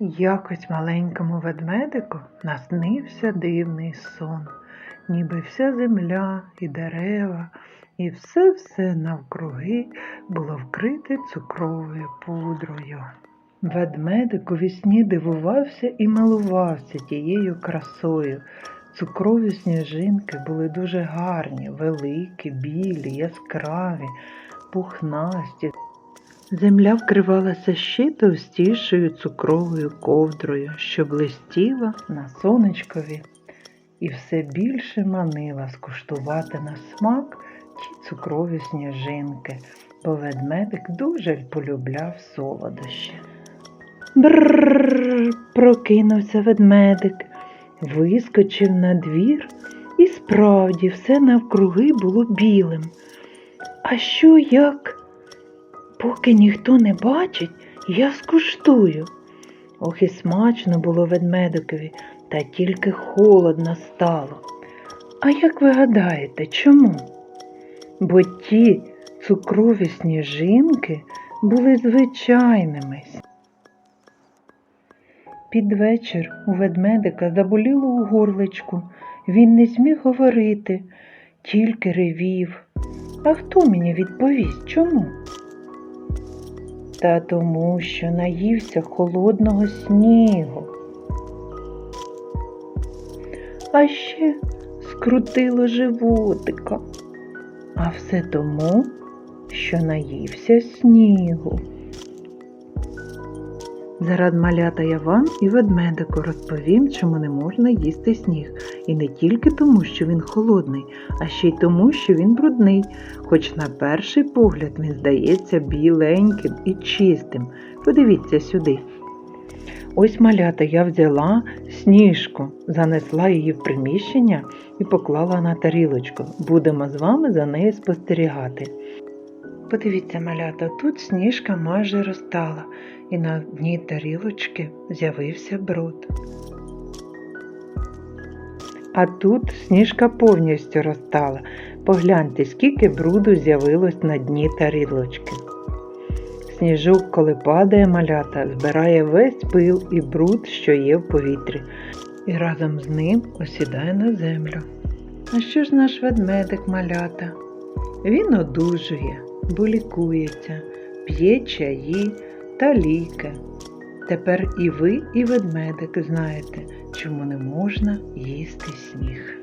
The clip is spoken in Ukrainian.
Якось маленькому ведмедику наснився дивний сон, ніби вся земля і дерева, і все-все навкруги було вкрите цукровою пудрою. Ведмедик у вісні дивувався і милувався тією красою. Цукрові сніжинки були дуже гарні, великі, білі, яскраві, пухнасті. Земля вкривалася ще товстішою цукровою ковдрою, що блистіла на сонечкові, і все більше манила скуштувати на смак ті цукрові сніжинки, бо ведмедик дуже полюбляв солодощі. Брррр, прокинувся ведмедик, вискочив на двір, і справді все навкруги було білим. А що як? Поки ніхто не бачить, я скуштую. Ох і смачно було ведмедикові, та тільки холодно стало. А як ви гадаєте, чому? Бо ті цукрові сніжинки були звичайними. Під вечір у ведмедика заболіло у горличку. Він не зміг говорити, тільки ревів. А хто мені відповість чому? Та тому, що наївся холодного снігу. А ще скрутило животика. А все тому, що наївся снігу. Зарад малята я вам і ведмедику розповім, чому не можна їсти сніг. І не тільки тому, що він холодний, а ще й тому, що він брудний, хоч на перший погляд він здається біленьким і чистим. Подивіться сюди. Ось малята я взяла сніжку, занесла її в приміщення і поклала на тарілочку. Будемо з вами за нею спостерігати. Подивіться, малята, тут сніжка майже розтала, і на дні тарілочки з'явився бруд. А тут сніжка повністю розтала. Погляньте, скільки бруду з'явилось на дні тарілочки. Сніжок, коли падає малята, збирає весь пил і бруд, що є в повітрі, і разом з ним осідає на землю. А що ж наш ведмедик малята? Він одужує, бо лікується, п'є чаї та ліки. Тепер і ви, і ведмедик знаєте, чому не можна їсти сніг.